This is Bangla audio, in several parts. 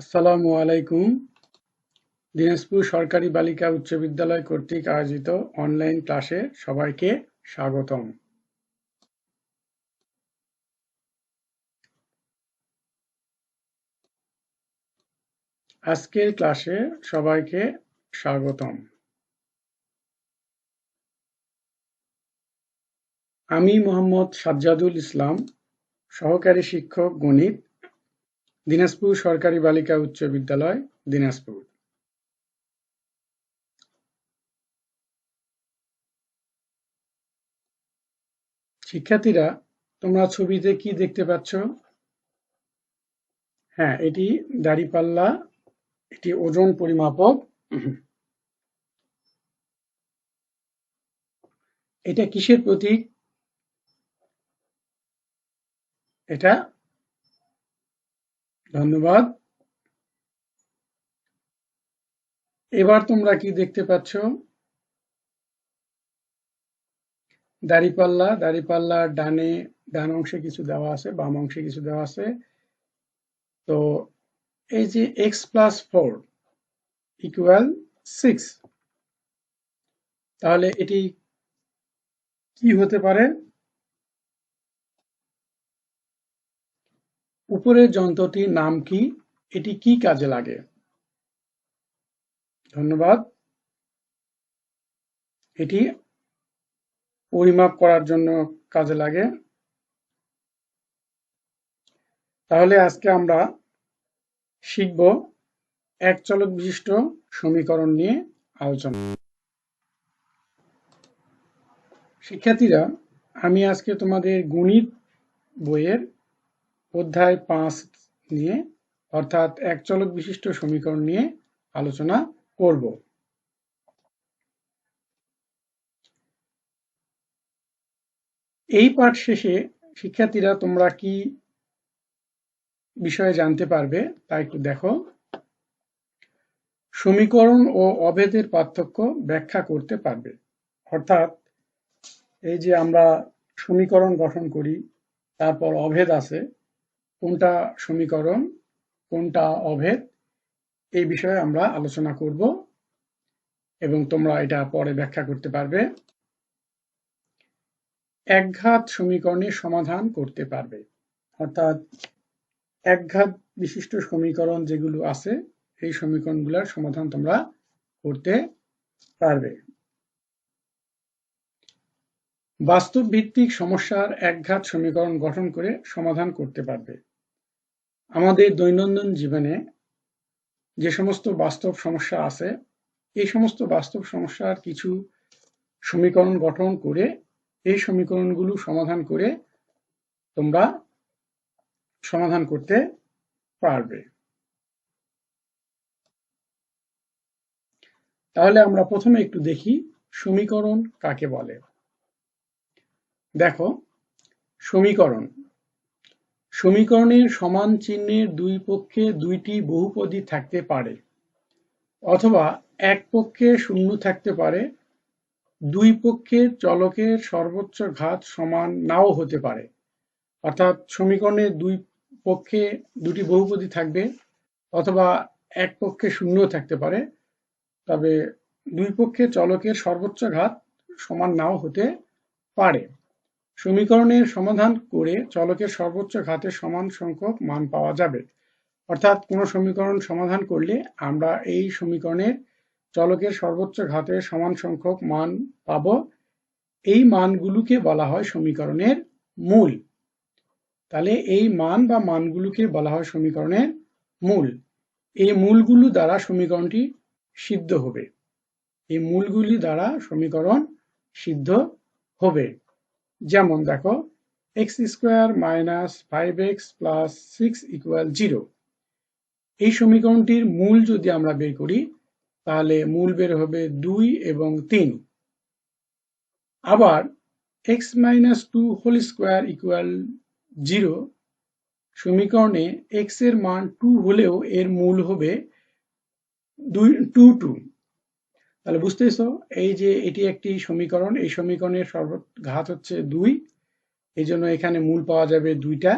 আসসালামু আলাইকুম। দিনাজপুর সরকারি বালিকা উচ্চ বিদ্যালয় কর্তৃক আয়োজিত অনলাইন ক্লাসে সবাইকে স্বাগতম। আজকের ক্লাসে সবাইকে স্বাগতম। আমি মোহাম্মদ সাজ্জাদুল ইসলাম, সহকারী শিক্ষক গণিত দিনাজপুর সরকারি বালিকা উচ্চ বিদ্যালয়, দিনাজপুর। শিক্ষার্থীরা, তোমরা ছবিতে কি দেখতে পাচ্ছ? হ্যাঁ এটি দাড়িপাল্লা, এটি ওজন পরিমাপক। এটা কিসের প্রতীক? এটা ধন্যবাদ। এবার তোমরা কি দেখতে পাচ্ছ? দাড়িপাল্লা, দাড়িপাল্লার ডানে, ডান অংশে কিছু দেওয়া আছে, বাম অংশে কিছু দেওয়া আছে। তো এই যে x plus four equal six তাহলে এটি কি হতে পারে? উপরের যন্ত্রটির নাম কি? এটি কি কাজে লাগে? ধন্যবাদ। এটি পরিমাপ করার জন্য কাজে লাগে। তাহলে আজকে আমরা শিখব এক চলক বিশিষ্ট সমীকরণ নিয়ে আলোচনা। শিক্ষার্থীরা, আমি আজকে তোমাদের গণিত বইয়ের অধ্যায় পাঁচ নিয়ে, অর্থাৎ এক চলক বিশিষ্ট সমীকরণ নিয়ে আলোচনা করব। এই পাঠ শেষে শিক্ষার্থীরা তোমরা কি বিষয়ে জানতে পারবে তা একটু দেখো। সমীকরণ ও অভেদের পার্থক্য ব্যাখ্যা করতে পারবে। অর্থাৎ এই যে আমরা সমীকরণ গঠন করি, তারপর অভেদ আছে কোনটা সমীকরণ, কোনটা অভেদ, এই বিষয়ে আমরা আলোচনা করব এবং তোমরা এটা পরে ব্যাখ্যা করতে পারবে। একঘাত সমীকরণের সমাধান করতে পারবে। অর্থাৎ একঘাত বিশিষ্ট সমীকরণ যেগুলো আছে, এই সমীকরণগুলোর সমাধান তোমরা করতে পারবে। বাস্তব ভিত্তিক সমস্যার একঘাত সমীকরণ গঠন করে সমাধান করতে পারবে। আমাদের দৈনন্দিন জীবনে যে সমস্ত বাস্তব সমস্যা আছে, এই সমস্ত বাস্তব সমস্যার কিছু সমীকরণ গঠন করে, এই সমীকরণগুলো সমাধান করে তোমরা সমাধান করতে পারবে। তাহলে আমরা প্রথমে একটু দেখি সমীকরণ কাকে বলে। দেখো, সমীকরণ সমীকরণের সমান চিহ্নের দুই পক্ষে দুইটি বহুপদী থাকতে পারে, অথবা এক পক্ষে শূন্য থাকতে পারে, দুই পক্ষের চলকের সর্বোচ্চ ঘাত সমান নাও হতে পারে। অর্থাৎ সমীকরণের দুই পক্ষে দুটি বহুপদী থাকবে, অথবা এক পক্ষে শূন্য থাকতে পারে, তবে দুই পক্ষে চলকের সর্বোচ্চ ঘাত সমান নাও হতে পারে। সমীকরণের সমাধান করে চলকের সর্বোচ্চ ঘাতের সমান সংখ্যক মান পাওয়া যাবে। অর্থাৎ কোনো সমীকরণ সমাধান করলে আমরা এই সমীকরণের চলকের সর্বোচ্চ ঘাতের সমান সংখ্যক মান পাব। এই মানগুলোকে বলা হয় সমীকরণের মূল। তাহলে এই মান বা মানগুলোকে বলা হয় সমীকরণের মূল। এই মূলগুলো দ্বারা সমীকরণটি সিদ্ধ হবে। এই মূলগুলি দ্বারা সমীকরণ সিদ্ধ হবে। যেমন দেখো x square minus five x plus six equal zero এই সমীকরণটির মূল যদি আমরা বের করি, তাহলে মূল বের হবে দুই এবং তিন। আবার x minus two whole square equal zero সমীকরণে এক্সের মান টু হলেও এর মূল হবে দুই টু টু তাহলে বুঝতেছ এই যে এটি একটি সমীকরণ, এই সমীকরণের সর্ব ঘাত হচ্ছে দুই। এই জন্য এখানে মূল পাওয়া যাবে দুইটা।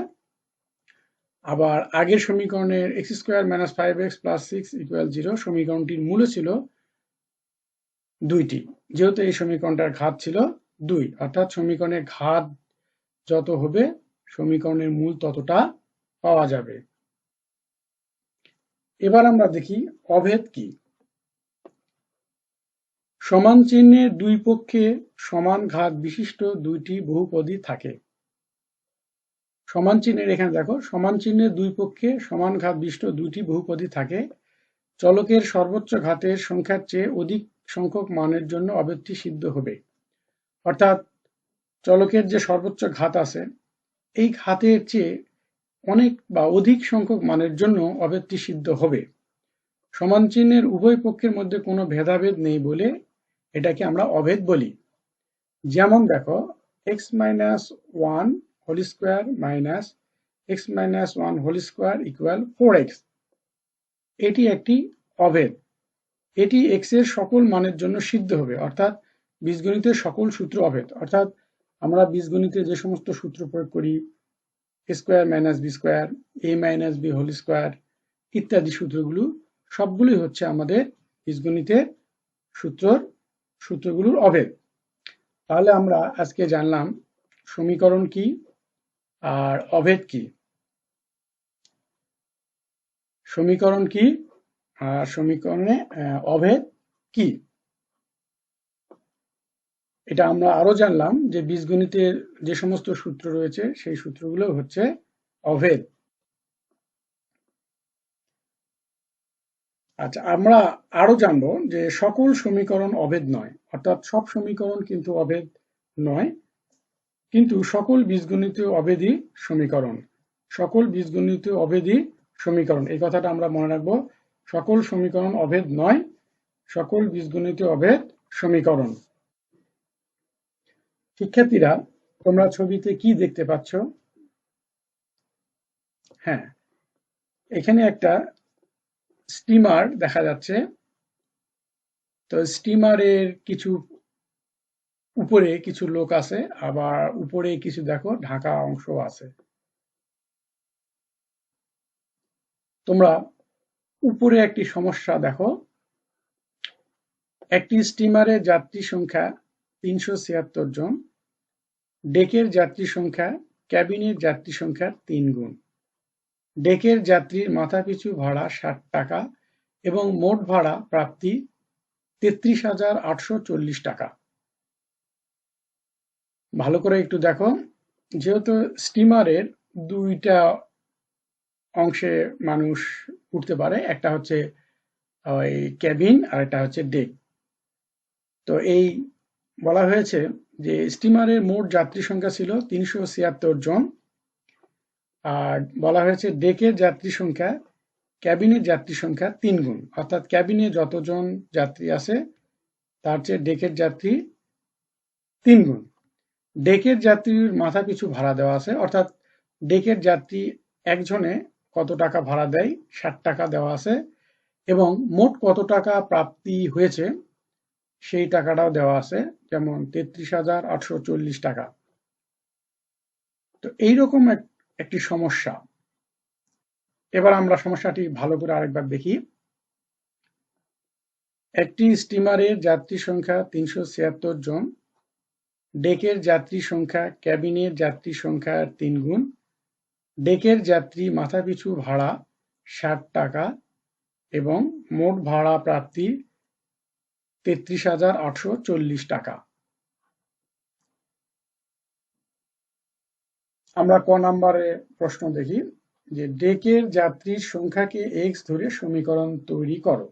আবার আগের সমীকরণের x square minus five x plus six equal zero সমীকরণটির মূলে ছিল দুইটি। যেহেতু এই সমীকরণটার ঘাত ছিল দুই, অর্থাৎ সমীকরণের ঘাত যত হবে, সমীকরণের মূল ততটা পাওয়া যাবে। এবার আমরা দেখি অভেদ কি? সমান চিহ্নের দুই পক্ষে সমান ঘাত বিশিষ্ট দুইটি বহুপদী থাকে। সমান চিহ্নের এখানে দেখো, সমান চিহ্নের দুই পক্ষে সমান ঘাত বিশিষ্ট দুইটি বহুপদী থাকে। চলকের সর্বোচ্চ ঘাতের সংখ্যার চেয়ে অধিক সংখ্যক মানের জন্য অভেদটি সিদ্ধ হবে। অর্থাৎ চলকের যে সর্বোচ্চ ঘাত আছে, এই ঘাতের চেয়ে অনেক বা অধিক সংখ্যক মানের জন্য অভেদটি সিদ্ধ হবে। সমান চিহ্নের উভয় পক্ষের মধ্যে কোনো ভেদাভেদ নেই বলে এটাকে আমরা অভেদ বলি। যেমন দেখো x minus one whole square minus x minus one whole square equal four x এটি একটি অভেদ। এটি এক্সের সকল মানের জন্য সিদ্ধ হবে, অর্থাৎ বীজগণিতের সকল সূত্র অভেদ। অর্থাৎ আমরা বীজগণিতে যে সমস্ত সূত্র প্রয়োগ করি square minus b square a minus b whole square ইত্যাদি সূত্রগুলো, সবগুলোই হচ্ছে আমাদের বীজগণিতের সূত্রর সূত্রগুলোর অভেদ। তাহলে আমরা আজকে জানলাম সমীকরণ কি আর অভেদ কি? সমীকরণ কি আর সমীকরণে অভেদ কি? এটা আমরা আরও জানলাম যে বীজগণিতের যে সমস্ত সূত্র রয়েছে, সেই সূত্রগুলো হচ্ছে অভেদ। আচ্ছা আমরা আরও জানব যে সকল সমীকরণ অভেদ নয়, অর্থাৎ সব সমীকরণ কিন্তু অভেদ নয়, কিন্তু সকল বীজগণিত অভেদই সমীকরণ। সকল বীজগণিত অভেদই সমীকরণ, এই কথাটা আমরা মনে রাখব। সকল সমীকরণ অভেদ নয়, সকল বীজগণিত অভেদ সমীকরণ। শিক্ষার্থীরা, তোমরা ছবিতে কি দেখতে পাচ্ছ? হ্যাঁ এখানে একটা স্টিমার দেখা যাচ্ছে। তো স্টিমারের কিছু উপরে কিছু লোক আছে, আবার উপরে কিছু দেখো, ঢাকা অংশ আছে। তোমরা উপরে একটি সমস্যা দেখো। একটি স্টিমারের যাত্রী সংখ্যা তিনশো ছিয়াত্তর জন ডেকের যাত্রী সংখ্যা ক্যাবিনের যাত্রী সংখ্যার তিন গুণ। ডেকের যাত্রীর মাথাপিছু ভাড়া ষাট টাকা এবং মোট ভাড়া প্রাপ্তি তেত্রিশ হাজার আটশো চল্লিশ টাকা। ভালো করে একটু দেখো। যেহেতু স্টিমারের দুইটা অংশে মানুষ উঠতে পারে, একটা হচ্ছে ওই ক্যাবিন আর একটা হচ্ছে ডেক। তো এই বলা হয়েছে যে স্টিমারের মোট যাত্রী সংখ্যা ছিল তিনশো ছিয়াত্তর জন। আর বলা হয়েছে ডেকের যাত্রী সংখ্যা ক্যাবিনের যাত্রী সংখ্যা তিন গুণ। অর্থাৎ ক্যাবিনে যতজন যাত্রী আছে, তার চেয়ে ডেকের যাত্রী তিন গুণ। ডেকের যাত্রীর মাথা পিছু ভাড়া দেওয়া আছে, অর্থাৎ ডেকের যাত্রী একজনে কত টাকা ভাড়া দেয়, ষাট টাকা দেওয়া আছে, এবং মোট কত টাকা প্রাপ্তি হয়েছে, সেই টাকাটাও দেওয়া আছে, যেমন তেত্রিশ হাজার আটশো চল্লিশ টাকা। তো এইরকম একটি সমস্যা। এবার আমরা সমস্যাটি ভালো করে আরেকবার দেখি। একটি স্টিমারের যাত্রী সংখ্যা তিনশো ছিয়াত্তর জন, ডেকের যাত্রী সংখ্যা ক্যাবিনের যাত্রী সংখ্যার তিন গুণ, ডেকের যাত্রী মাথাপিছু ভাড়া ষাট টাকা এবং মোট ভাড়া প্রাপ্তি তেত্রিশ হাজার আটশো টাকা। আমরা ক নাম্বারে প্রশ্ন দেখি যে ডেকের যাত্রীর সংখ্যাকে এক্স ধরে সমীকরণ তৈরি করো।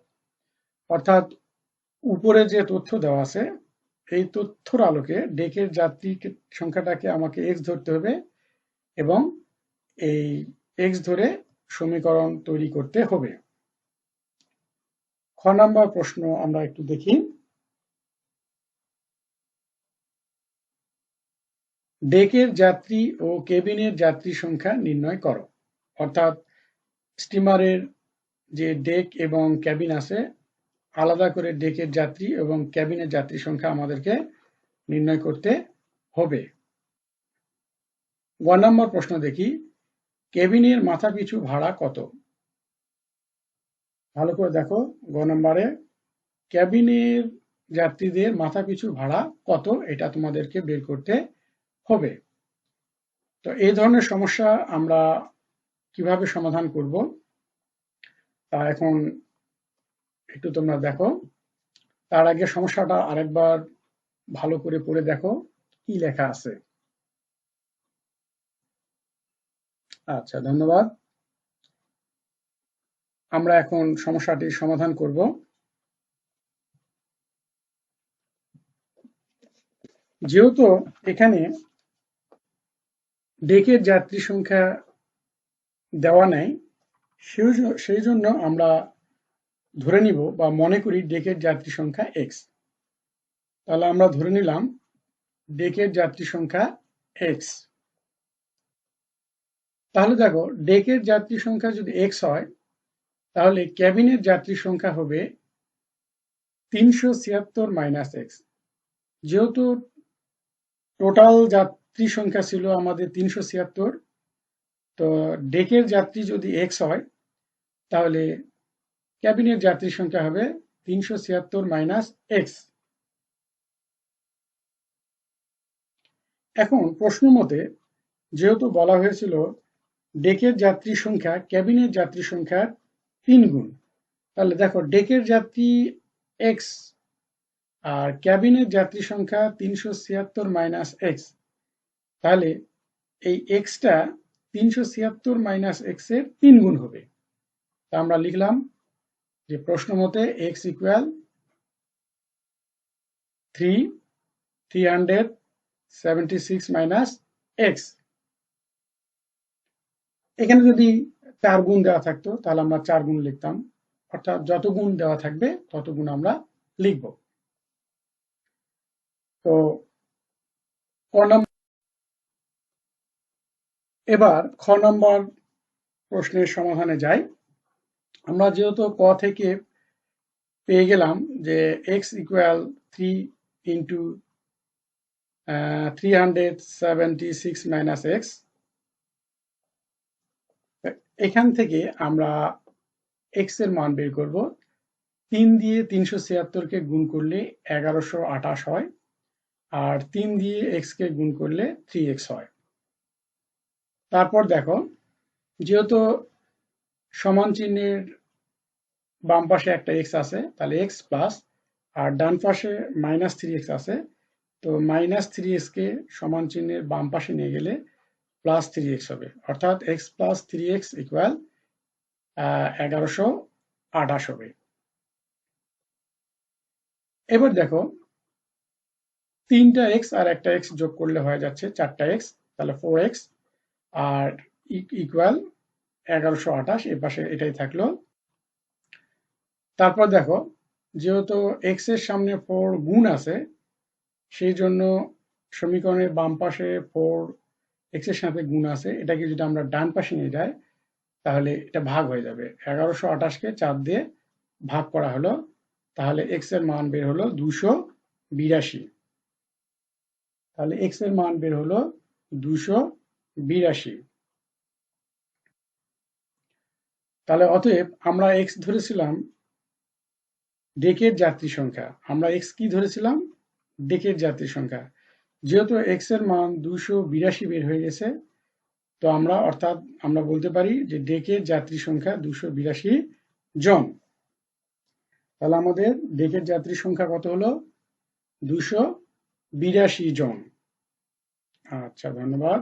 অর্থাৎ উপরে যে তথ্য দেওয়া আছে, এই তথ্যর আলোকে ডেকের যাত্রী সংখ্যাটাকে আমাকে এক্স ধরতে হবে এবং এই এক্স ধরে সমীকরণ তৈরি করতে হবে। খ নাম্বার প্রশ্ন আমরা একটু দেখি। ডেকের যাত্রী ও কেবিনের যাত্রী সংখ্যা নির্ণয় করো। অর্থাৎ স্টিমারের যে ডেক এবং ক্যাবিন আছে, আলাদা করে ডেকের যাত্রী এবং ক্যাবিনের যাত্রী সংখ্যা আমাদেরকে নির্ণয় করতে হবে। গ নম্বর প্রশ্ন দেখি, কেবিনের মাথাপিছু ভাড়া কত? ভালো করে দেখো, গ নম্বরে, ক্যাবিনের যাত্রীদের মাথাপিছু ভাড়া কত? এটা তোমাদেরকে বের করতে হবে। তো এই ধরনের সমস্যা আমরা কীভাবে সমাধান করব তা এখন একটু তোমরা দেখো। তার আগে সমস্যাটা আরেকবার ভালো করে পড়ে দেখো, কি লেখা আছে। আচ্ছা ধন্যবাদ। আমরা এখন সমস্যাটি সমাধান করব। যেহেতু এখানে ডেকের যাত্রী সংখ্যা দেওয়া নেই। সেই জন্য আমরা ধরে নিব বা মনে করি ডেকের যাত্রী সংখ্যা এক্স তাহলে আমরা ধরে নিলাম ডেকের যাত্রী সংখ্যা এক্স তাহলে দেখো, ডেকের যাত্রী সংখ্যা যদি এক্স হয়, তাহলে ক্যাবিনের যাত্রী সংখ্যা হবে তিনশো ছিয়াত্তর মাইনাস এক্স যেহেতু টোটাল যাত্রী সংখ্যা ছিল আমাদের তিনশো ছিয়াত্তর। তো ডেকের যাত্রী যদি এক্স হয়, তাহলে ক্যাবিনের যাত্রী সংখ্যা হবে তিনশো ছিয়াত্তর মাইনাস এক্স এখন প্রশ্ন মতে, যেহেতু বলা হয়েছিল ডেকের যাত্রী সংখ্যা ক্যাবিনের যাত্রী সংখ্যার তিন গুণ তাহলে দেখো ডেকের যাত্রী এক্স আর ক্যাবিনের যাত্রী সংখ্যা তিনশো ছিয়াত্তর মাইনাস এক্স তাহলে এই এক্সটা তিনশো ছিয়াত্তর মাইনাস এক্সের তিন গুণ হবে। তা আমরা লিখলাম যে প্রশ্ন মতে x equal three three hundred seventy six minus x এখানে যদি চার গুণ দেওয়া থাকতো, তাহলে আমরা চার গুণ লিখতাম। অর্থাৎ যত গুণ দেওয়া থাকবে, তত গুণ আমরা লিখব। তো ক এবার খ নম্বর প্রশ্নের সমাধানে যাই। আমরা যেহেতু ক থেকে পেয়ে গেলাম যে x equal three into three hundred six minus x এখান থেকে আমরা এক্সের মান বের করব। তিন দিয়ে তিনশো ছিয়াত্তরকে গুণ করলে এগারোশো আঠাশ হয়, আর তিন দিয়ে এক্স কে গুণ করলে থ্রি এক্স হয়। তারপর দেখো, যেহেতু সমান চিহ্নের বাম পাশে একটা এক্স আছে, তাহলে এক্স প্লাস আর ডান পাশে মাইনাস থ্রি এক্স আছে, তো মাইনাস থ্রি এক্সকে সমান চিহ্নের বাম পাশে নিয়ে গেলে প্লাস থ্রি এক্স হবে। অর্থাৎ x plus three x equal এগারোশো আঠাশ হবে। এবার দেখো, তিনটা এক্স আর একটা এক্স যোগ করলে হয়ে যাচ্ছে চারটা এক্স তাহলে ফোর এক্স আর ইকুয়াল এগারোশো আঠাশ, এ পাশে এটাই থাকল। তারপর দেখো, যেহেতু এক্সের সামনে ফোর গুণ আছে, সেই জন্য সমীকরণের বাম পাশে ফোর এক্সের সাথে গুণ আছে। এটাকে যদি আমরা ডান পাশে নিয়ে যাই, তাহলে এটা ভাগ হয়ে যাবে। এগারোশো আঠাশকে চার দিয়ে ভাগ করা হলো, তাহলে এক্সের মান বের হলো দুশো বিরাশি। তাহলে এক্সের মান বের হলো দুশো বিরাশি। তাহলে অতএব আমরা এক্স ধরেছিলাম ডেকের যাত্রী সংখ্যা। আমরা এক্স কি ধরেছিলাম? ডেকের যাত্রী সংখ্যা। যেহেতু এক্সের মান দুশো বিরাশি বের হয়ে গেছে, তো আমরা অর্থাৎ আমরা বলতে পারি যে ডেকের যাত্রী সংখ্যা দুশো বিরাশি জন। তাহলে আমাদের ডেকের যাত্রী সংখ্যা কত হলো? দুশো বিরাশি জন। আচ্ছা ধন্যবাদ।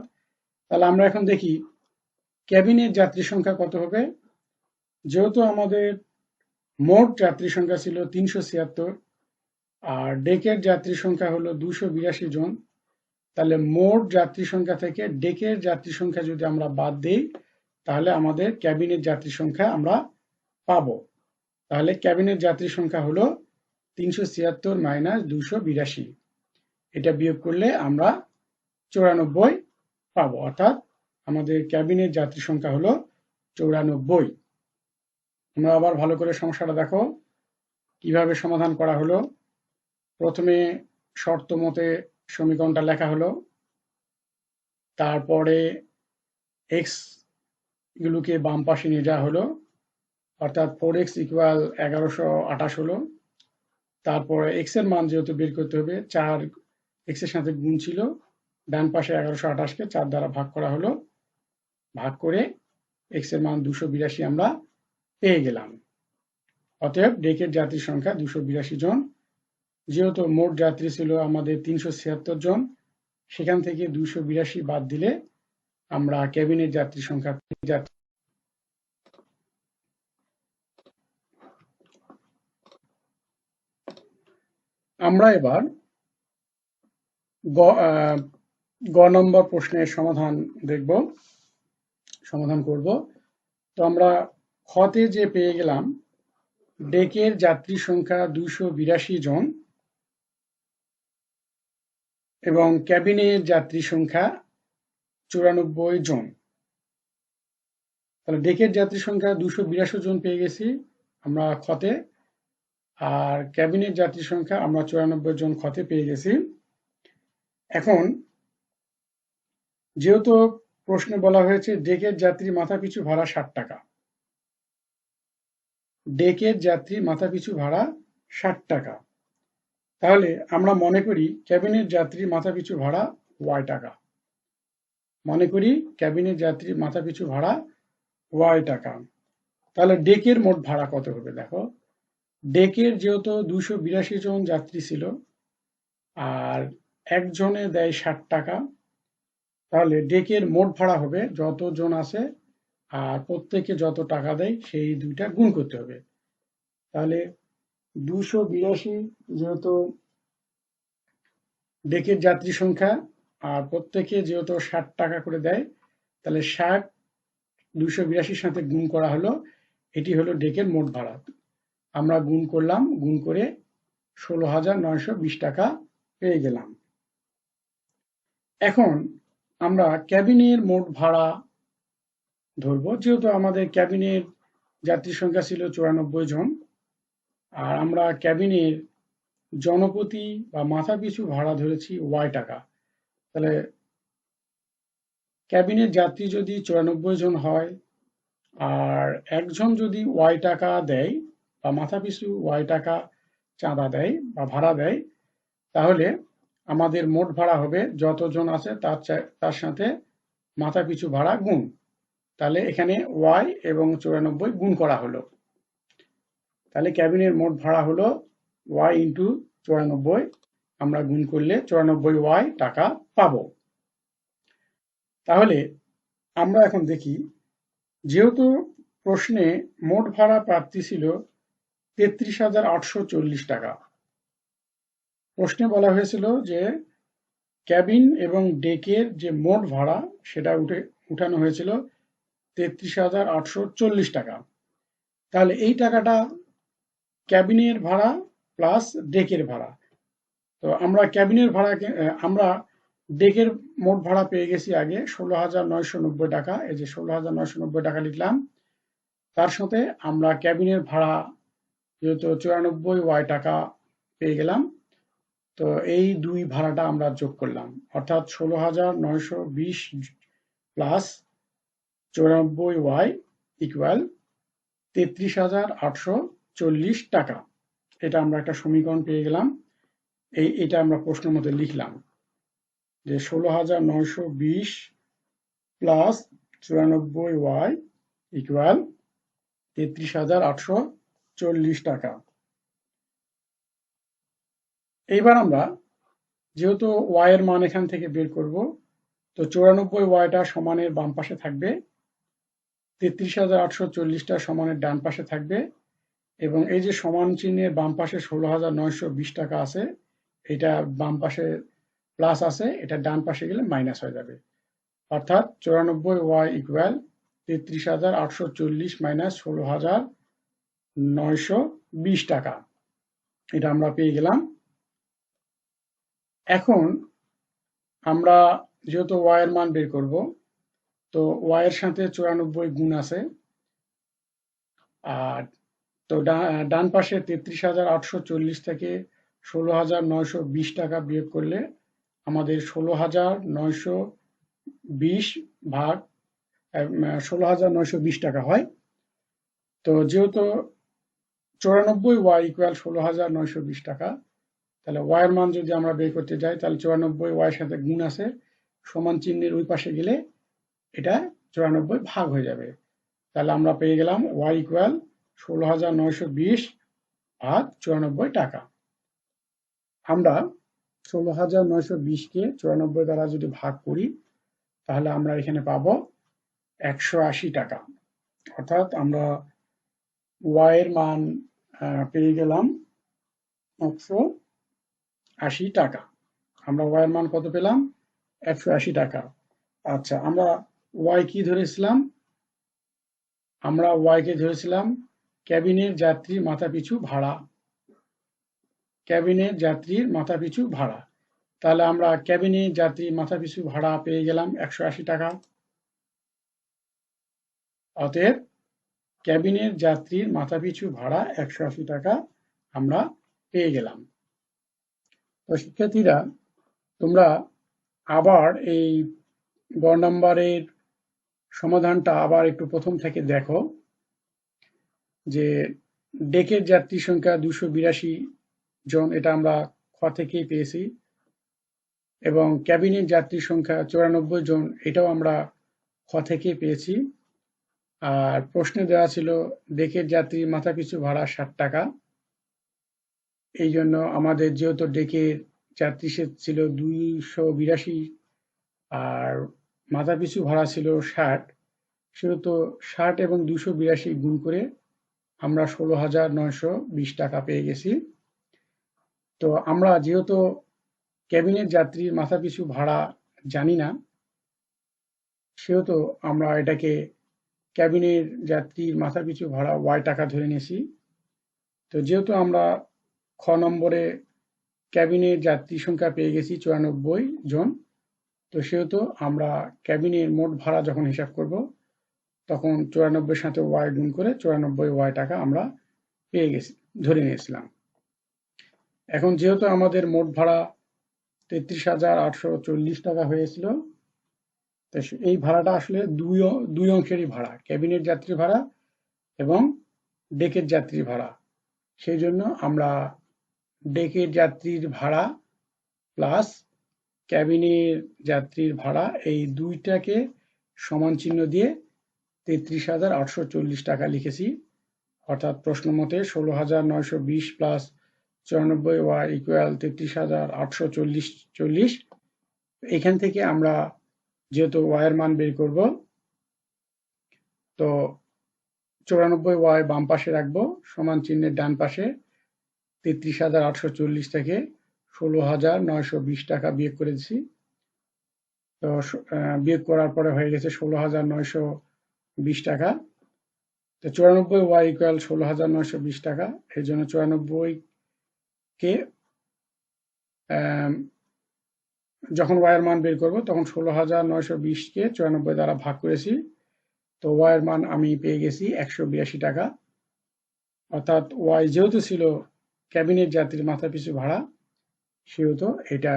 তাহলে আমরা এখন দেখি, ক্যাবিনের যাত্রী সংখ্যা কত হবে? যেহেতু আমাদের মোট যাত্রী সংখ্যা ছিল তিনশো ছিয়াত্তর, আর ডেকের যাত্রী সংখ্যা হলো দুশো বিরাশি জন, তাহলে মোট যাত্রী সংখ্যা থেকে ডেকের যাত্রী সংখ্যা যদি আমরা বাদ দিই, তাহলে আমাদের ক্যাবিনের যাত্রী সংখ্যা আমরা পাব। তাহলে ক্যাবিনের যাত্রী সংখ্যা হলো তিনশো ছিয়াত্তর মাইনাস দুশো বিরাশি। এটা বিয়োগ করলে আমরা চৌরানব্বই পাবো। অর্থাৎ আমাদের ক্যাবিনের যাত্রী সংখ্যা হলো চৌরানব্বই। তোমরা আবার ভালো করে সমস্যাটা দেখো। কীভাবে সমাধান করা হলো? প্রথমে শর্ত মতে সমীকরণটা লেখা হলো। তারপরে এক্স গুলোকে বাম পাশে নিয়ে যাওয়া হলো। অর্থাৎ ফোর এক্স ইকুয়াল এগারোশো আঠাশ হলো। তারপরে এক্সের মান যেহেতু বের করতে হবে, চার এক্সের সাথে গুণ ছিল। ডান পাশে এগারোশো আঠাশকে চার দ্বারা ভাগ করা হলো, ভাগ করে এক্সের মান দুশো বিরাশি আমরা পেয়ে গেলাম। অতএব ডেকের যাত্রীর সংখ্যা দুশো বিরাশি জন। যেহেতু মোট যাত্রী ছিল আমাদের তিনশো ছিয়াত্তর জন, সেখান থেকে দুশো বিরাশি বাদ দিলে আমরা ক্যাবিনের যাত্রী সংখ্যা যাত্রী আমরা এবার গ নম্বর প্রশ্নের সমাধান দেখব, সমাধান করব। তো আমরা খতে যে পেয়ে গেলাম, ডেকের যাত্রী সংখ্যা দুশো বিরাশি জন এবং ক্যাবিনের যাত্রী সংখ্যা চুরানব্বই জন। তাহলে ডেকের যাত্রী সংখ্যা দুশো বিরাশি জন পেয়ে গেছি আমরা খতে, আর ক্যাবিনের যাত্রী সংখ্যা আমরা চুরানব্বই জন খতে পেয়ে গেছি। এখন যেহেতু প্রশ্নে বলা হয়েছে, ডেকের যাত্রী মাথা পিছু ভাড়া ষাট টাকা। ডেকের যাত্রী মাথা পিছু ভাড়া ষাট টাকা। তাহলে আমরা মনে করি ক্যাবিনের যাত্রী মাথা পিছু ভাড়া ওয়াই টাকা। মনে করি ক্যাবিনের যাত্রী মাথা পিছু ভাড়া ওয়াই টাকা। তাহলে ডেকের মোট ভাড়া কত হবে দেখো? ডেকের যেহেতু দুশো বিরাশি জন যাত্রী ছিল, আর একজনে দেয় ষাট টাকা তাহলে ডেকের মোট ভাড়া হবে যতজন আছে আর প্রত্যেকে যত টাকা দেয় সেই দুইটা গুণ করতে হবে। তাহলে দুশো বিরাশি যেহেতু ডেকের যাত্রী সংখ্যা আর প্রত্যেকে যেহেতু ষাট টাকা করে দেয়, তাহলে ষাট দুশো বিরাশির সাথে গুণ করা হলো, এটি হলো ডেকের মোট ভাড়া। আমরা গুণ করলাম, গুণ করে ষোলো হাজার নয়শো বিশ টাকা পেয়ে গেলাম। এখন আমরা ক্যাবিনের মোট ভাড়া ধরব, যেহেতু আমাদের ক্যাবিনের যাত্রী সংখ্যা ছিল চুরানব্বই জন, আর আমরা ক্যাবিনের জনপতি বা মাথা পিছু ভাড়া ধরেছি ওয়াই টাকা। তাহলে ক্যাবিনের যাত্রী যদি চুরানব্বই জন হয়, আর একজন যদি ওয়াই টাকা দেয় বা মাথা পিছু ওয়াই টাকা চাঁদা দেয় বা ভাড়া দেয়, তাহলে আমাদের মোট ভাড়া হবে, যতজন আছে তার তার সাথে মাথা পিছু ভাড়া গুণ। তাহলে এখানে ওয়াই এবং চুরানব্বই গুণ করা হলো। তাহলে ক্যাবিনের মোট ভাড়া হলো ওয়াই ইন্টু চুরানব্বই। আমরা গুণ করলে চুরানব্বই ওয়াই টাকা পাব। তাহলে আমরা এখন দেখি, যেহেতু প্রশ্নে মোট ভাড়া প্রাপ্তি ছিল তেত্রিশ হাজার আটশো চল্লিশ টাকা প্রশ্নে বলা হয়েছিল যে ক্যাবিন এবং ডেকের যে মোট ভাড়া, সেটা উঠে, উঠানো হয়েছিল তেত্রিশ হাজার আটশো চল্লিশ টাকা। তাহলে এই টাকাটা ক্যাবিনের ভাড়া প্লাস ডেকের ভাড়া। তো আমরা ক্যাবিনের ভাড়া আমরা ডেকের মোট ভাড়া পেয়ে গেছি আগে ষোলো হাজার নয়শো নব্বই টাকা। এই যে ষোলো হাজার নয়শো নব্বই টাকা লিখলাম, তার সাথে আমরা ক্যাবিনের ভাড়া যেহেতু চুরানব্বই ওয়াই টাকা পেয়ে গেলাম। তো এই দুই ভাড়াটা আমরা যোগ করলাম। অর্থাৎ ষোলো হাজার নয়শো বিশ প্লাস চৌরানব্বই ওয়াই ইকুয়াল তেত্রিশ হাজার আটশো চল্লিশ টাকা। এটা আমরা একটা সমীকরণ পেয়ে গেলাম। এই, এটা আমরা প্রশ্ন মতো লিখলাম যে ষোলো হাজার নয়শো বিশ প্লাস চুরানব্বই ওয়াই ইকুয়াল তেত্রিশ হাজার আটশো চল্লিশ টাকা। এইবার আমরা যেহেতু ওয়াই এর মান এখান থেকে বের করব, তো চৌরানব্বই ওয়াইটা সমানের বাম পাশে থাকবে, তেত্রিশ হাজার আটশো চল্লিশটা সমানের ডান পাশে থাকবে, এবং এই যে সমান চিহ্নের বাম পাশে ষোলো হাজার নয়শো বিশ টাকা আছে, এটা বাম পাশে প্লাস আছে, এটা ডান পাশে গেলে মাইনাস হয়ে যাবে। অর্থাৎ চৌরানব্বই ওয়াই ইকুয়াল তেত্রিশ হাজার আটশো চল্লিশ মাইনাস ষোলো হাজার নয়শো বিশ টাকা এটা আমরা পেয়ে গেলাম। এখন আমরা যেহেতু ওয়াই এর মান বের করব, তো ওয়াই এর সাথে চুরানব্বই গুণ আছে। আর তো ডান পাশে তেত্রিশ হাজার আটশো চল্লিশ থেকে ষোলো হাজার নয়শো বিশ টাকা বিয়োগ করলে আমাদের ষোলো হাজার নয়শো বিশ ভাগ ষোলো হাজার নয়শো বিশ টাকা হয়। তো যেহেতু চুরানব্বই ওয়াই ইকুয়াল ষোলো হাজার নয়শো বিশ টাকা তাহলে ওয়াইয়ের মান যদি আমরা বের করতে যাই, তাহলে চুরানব্বই ওয়াইয়ের সাথে গুণ আছে, সমান চিহ্নের ওই পাশে গেলে এটা চুরানব্বই ভাগ হয়ে যাবে। তাহলে আমরা পেয়ে গেলাম ওয়াই ইকুয়াল ষোলো হাজার নয়শো বিশ ভাগ চুরানব্বই টাকা। আমরা ষোলো হাজার নয়শো বিশকে চুরানব্বই দ্বারা যদি ভাগ করি, তাহলে আমরা এখানে পাব একশো আশি টাকা। অর্থাৎ আমরা ওয়াইয়ের মান পেয়ে গেলাম একশো আশি টাকা। আমরা ওয়াইয়ের মান কত পেলাম? একশো আশি টাকা। আচ্ছা আমরা ওয়াই কি ধরেছিলাম? আমরা ওয়াইকে ধরেছিলাম ক্যাবিনের যাত্রীর মাথা পিছু ভাড়া। ক্যাবিনের যাত্রীর মাথা পিছু ভাড়া। তাহলে আমরা ক্যাবিনের যাত্রীর মাথা পিছু ভাড়া পেয়ে গেলাম একশো আশি টাকা। অতএব ক্যাবিনের যাত্রীর মাথা পিছু ভাড়া একশো আশি টাকা আমরা পেয়ে গেলাম। তো শিক্ষার্থীরা, তোমরা আবার এই গ নাম্বারের সমাধানটা আবার একটু প্রথম থেকে দেখো যে ডেকের যাত্রী সংখ্যা দুশো বিরাশি জন, এটা আমরা খ থেকেই পেয়েছি। এবং ক্যাবিনের যাত্রী সংখ্যা চুরানব্বই জন, এটাও আমরা খ থেকেই পেয়েছি। আর প্রশ্নে দেওয়া ছিল, ডেকের যাত্রী মাথা পিছু ভাড়া ষাট টাকা। এই জন্য আমাদের যেহেতু ডেকের যাত্রী ছিল দুইশো বিরাশি আর মাথা পিছু ভাড়া ছিল ষাট, সেহেতু ষাট এবং দুশো বিরাশি গুণ করে আমরা ষোলো হাজার নয়শো বিশ টাকা পেয়ে গেছি। তো আমরা যেহেতু ক্যাবিনের যাত্রীর মাথা পিছু ভাড়া জানি না, সেহেতু আমরা এটাকে ক্যাবিনের যাত্রীর মাথা পিছু ভাড়া ওয়াই টাকা ধরে নিয়েছি। তো যেহেতু আমরা খ নম্বরে ক্যাবিনের যাত্রী সংখ্যা পেয়ে গেছি চুরানব্বই জন। তো সেহেতু আমরা ক্যাবিনের মোট ভাড়া যখন হিসাব করব, তখন চুরানব্বই সাথে ওয়াই গুণ করে চুরানব্বই ওয়াই টাকা আমরা পেয়ে গেছি, ধরে নিয়েছিলাম। এখন যেহেতু আমাদের মোট ভাড়া তেত্রিশ হাজার আটশো চল্লিশ টাকা হয়েছিল, তো এই ভাড়াটা আসলে দুই দুই অংশেরই ভাড়া, ক্যাবিনের যাত্রী ভাড়া এবং ডেকের যাত্রী ভাড়া। সেই জন্য আমরা ডেকের যাত্রীর ভাড়া প্লাস ক্যাবিনের যাত্রীর ভাড়া, এই দুইটাকে সমান চিহ্ন দিয়ে তেত্রিশ হাজার আটশো চল্লিশ টাকা লিখেছি। অর্থাৎ প্রশ্ন মতে ষোলো হাজার নয়শো বিশ প্লাস চুরানব্বই ওয়াই ইকুয়াল তেত্রিশ হাজার আটশো চল্লিশ চল্লিশ। এখান থেকে আমরা যেহেতু ওয়াইয়ের মান বের করব, তো চুরানব্বই ওয়াই বাম পাশে রাখব, সমান চিহ্নের ডান পাশে। তেত্রিশ হাজার আটশো চল্লিশ থেকে ষোলো হাজার নয়শো বিশ টাকা বিয়োগ করেছি। তো বিয়োগ করার পরে হয়ে গেছে ষোলো হাজার নয়শো বিশ টাকা। তো চুরানব্বই ওয়াই ইকুয়াল ষোলো হাজার নয়শো বিশ টাকা। এই জন্য চুরানব্বই কে যখন ওয়াইয়ের মান বের করব তখন ষোলো হাজার নয়শো বিশকে চুরানব্বই দ্বারা ভাগ করেছি। তো ওয়াইয়ের মান আমি পেয়ে গেছি একশো বিরাশি টাকা। অর্থাৎ ওয়াই যেহেতু ছিল ক্যাবিনেট যাত্রীর মাথা পিছু ভাড়া, সেহেতু এটা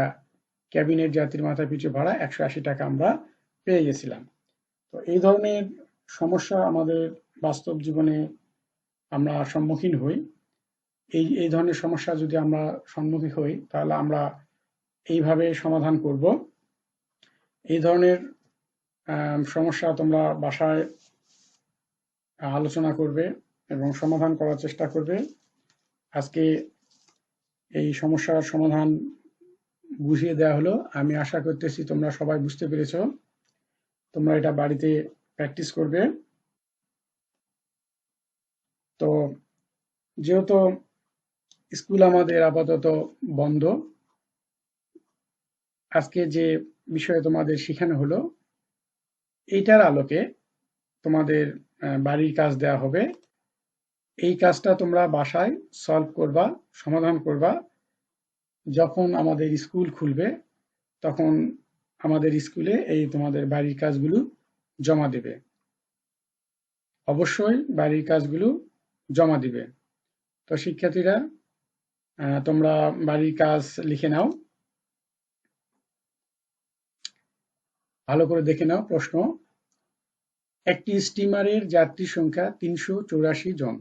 ক্যাবিনেট যাত্রীর মাথা পিছু ভাড়া একশো আশি টাকা আমরা পেয়ে গেছিলাম। তো এই ধরনের সমস্যা আমাদের বাস্তব জীবনে আমরা সম্মুখীন হই। এই এই ধরনের সমস্যা যদি আমরা সম্মুখীন হই, তাহলে আমরা এইভাবে সমাধান করব। এই ধরনের সমস্যা তোমরা বাসায় আলোচনা করবে এবং সমাধান করার চেষ্টা করবে। আজকে এই সমস্যার সমাধান বুঝিয়ে দেওয়া হলো। আমি আশা করতেছি তোমরা সবাই বুঝতে পেরেছ। তোমরা এটা বাড়িতে প্র্যাকটিস করবে। তো যেহেতু স্কুল আমাদের আপাতত বন্ধ, আজকে যে বিষয়ে তোমাদের শেখানো হলো, এইটার আলোকে তোমাদের বাড়ির কাজ দেয়া হবে। এই কাজটা তোমরা বাসায় সলভ করবা, সমাধান করবা। যখন আমাদের স্কুল খুলবে, তখন আমাদের স্কুলে এই তোমাদের বাড়ির কাজগুলো জমা দেবে। অবশ্যই বাড়ির কাজগুলো জমা দিবে। তো শিক্ষার্থীরা তোমরা বাড়ির কাজ লিখে নাও। ভালো করে দেখে নাও প্রশ্ন। একটি স্টিমারের যাত্রী সংখ্যা তিনশো জন।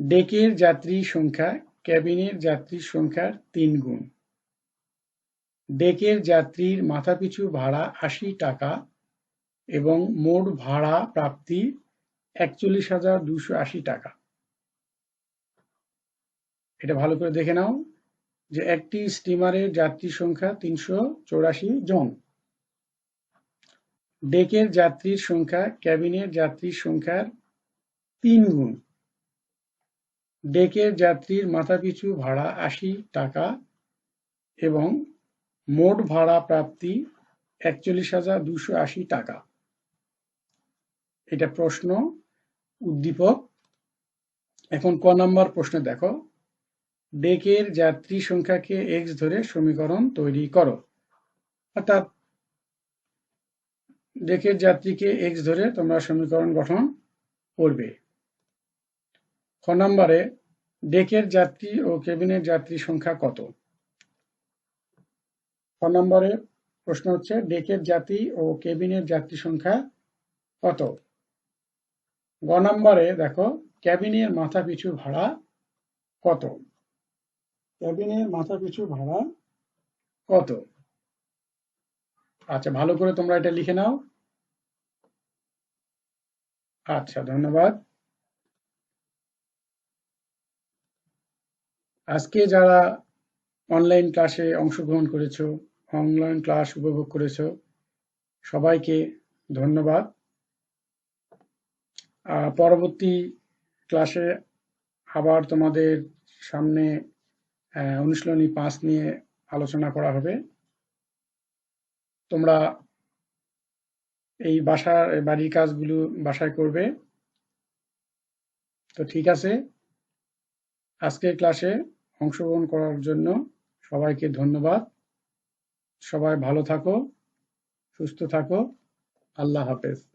ডেকের যাত্রী সংখ্যা, ক্যাবিনের যাত্রীর সংখ্যার তিন গুণ। ডেকের যাত্রীর মাথাপিছু ভাড়া আশি টাকা এবং মোট ভাড়া প্রাপ্তি একচল্লিশ হাজার দুশো আশি টাকা। এটা ভালো করে দেখে নাও যে একটি স্টিমারের যাত্রী সংখ্যা তিনশো চৌরাশি জন। ডেকের যাত্রীর সংখ্যা, ক্যাবিনের যাত্রীর সংখ্যার তিন গুণ। ডেকের যাত্রীর মাথাপিছু ভাড়া আশি টাকা এবং মোট ভাড়া প্রাপ্তি একচল্লিশ হাজার দুশো আশি টাকা। এটা প্রশ্ন, উদ্দীপক। এখন ক নম্বর প্রশ্ন দেখো। ডেকের যাত্রী সংখ্যাকে এক্স ধরে সমীকরণ তৈরি করো। অর্থাৎ ডেকের যাত্রীকে এক্স ধরে তোমরা সমীকরণ গঠন করবে। খ নম্বরে ডেকের যাত্রী ও কেবিনের যাত্রী সংখ্যা কত? খ নম্বরে প্রশ্ন হচ্ছে ডেকের যাত্রী ও কেবিনের যাত্রী সংখ্যা কত? গ নম্বরে দেখো ক্যাবিনের মাথা পিছু ভাড়া কত? ক্যাবিনের মাথা পিছু ভাড়া কত? আচ্ছা ভালো করে তোমরা এটা লিখে নাও। আচ্ছা ধন্যবাদ। আজকে যারা অনলাইন ক্লাসে অংশগ্রহণ করেছ অনলাইন ক্লাস উপভোগ করেছ, সবাইকে ধন্যবাদ। পরবর্তী ক্লাসে আবার তোমাদের সামনে অনুশীলনী পাঁচ নিয়ে আলোচনা করা হবে। তোমরা এই বাসার বাড়ির কাজগুলো বাসায় করবে। তো ঠিক আছে, আজকের ক্লাসে অংশগ্রহণ করার জন্য সবাইকে ধন্যবাদ। সবাই ভালো থাকো সুস্থ থাকো। আল্লাহ হাফেজ।